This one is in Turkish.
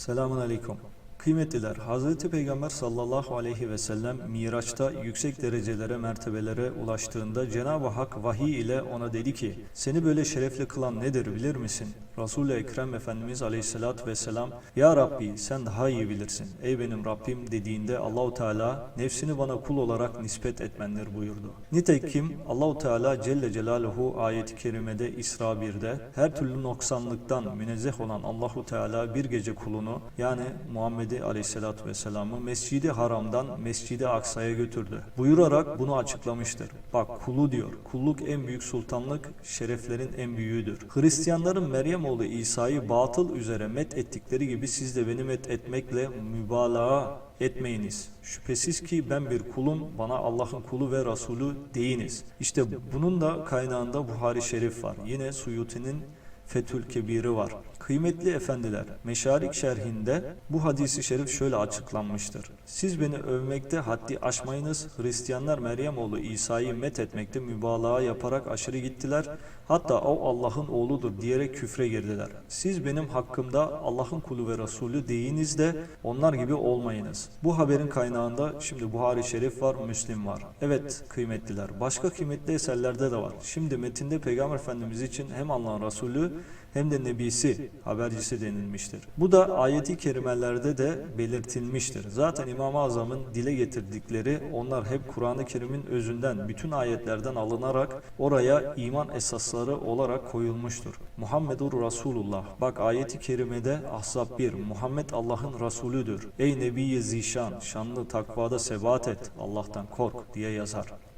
Selamun alikum. Kıymetliler, Hz. Peygamber sallallahu aleyhi ve sellem Miraç'ta yüksek derecelere, mertebelere ulaştığında Cenab-ı Hak vahiy ile ona dedi ki, seni böyle şerefli kılan nedir bilir misin? Resul-i Ekrem Efendimiz aleyhissalatü vesselam, Ya Rabbi sen daha iyi bilirsin. Ey benim Rabbim dediğinde Allahu Teala nefsini bana kul olarak nispet etmendir buyurdu. Nitekim Allahu Teala Celle Celaluhu ayeti kerimede İsra 1'de her türlü noksanlıktan münezzeh olan Allahu Teala bir gece kulunu yani Muhammed'i aleyhissalatü vesselam'ı Mescidi Haram'dan Mescidi Aksa'ya götürdü. Buyurarak bunu açıklamıştır. Bak kulu diyor. Kulluk en büyük sultanlık, şereflerin en büyüğüdür. Hristiyanların Meryem oğlu İsa'yı batıl üzere met ettikleri gibi siz de beni met etmekle mübalağa etmeyiniz. Şüphesiz ki ben bir kulum, bana Allah'ın kulu ve Resulü deyiniz. İşte bunun da kaynağında Buhari Şerif var. Yine Suyuti'nin Fethül Kebir'i var. Kıymetli efendiler, Meşarik şerhinde bu hadisi şerif şöyle açıklanmıştır. Siz beni övmekte haddi aşmayınız, Hristiyanlar Meryem oğlu İsa'yı met etmekte mübalağa yaparak aşırı gittiler. Hatta o Allah'ın oğludur diyerek küfre girdiler. Siz benim hakkımda Allah'ın kulu ve Resulü deyiniz de onlar gibi olmayınız. Bu haberin kaynağında şimdi Buhari Şerif var, Müslim var. Evet kıymetliler, başka kıymetli eserlerde de var. Şimdi metinde Peygamber Efendimiz için hem Allah'ın Resulü hem de Nebisi, habercisi denilmiştir. Bu da ayeti kerimelerde de belirtilmiştir. Zaten İmam-ı Azam'ın dile getirdikleri onlar hep Kur'an-ı Kerim'in özünden, bütün ayetlerden alınarak oraya iman esasları olarak koyulmuştur. Muhammedur Resulullah. Bak ayeti kerimede Ahzab 1. Muhammed Allah'ın Resulüdür. Ey Nebi Zişan, şanlı takvada sebat et, Allah'tan kork diye yazar.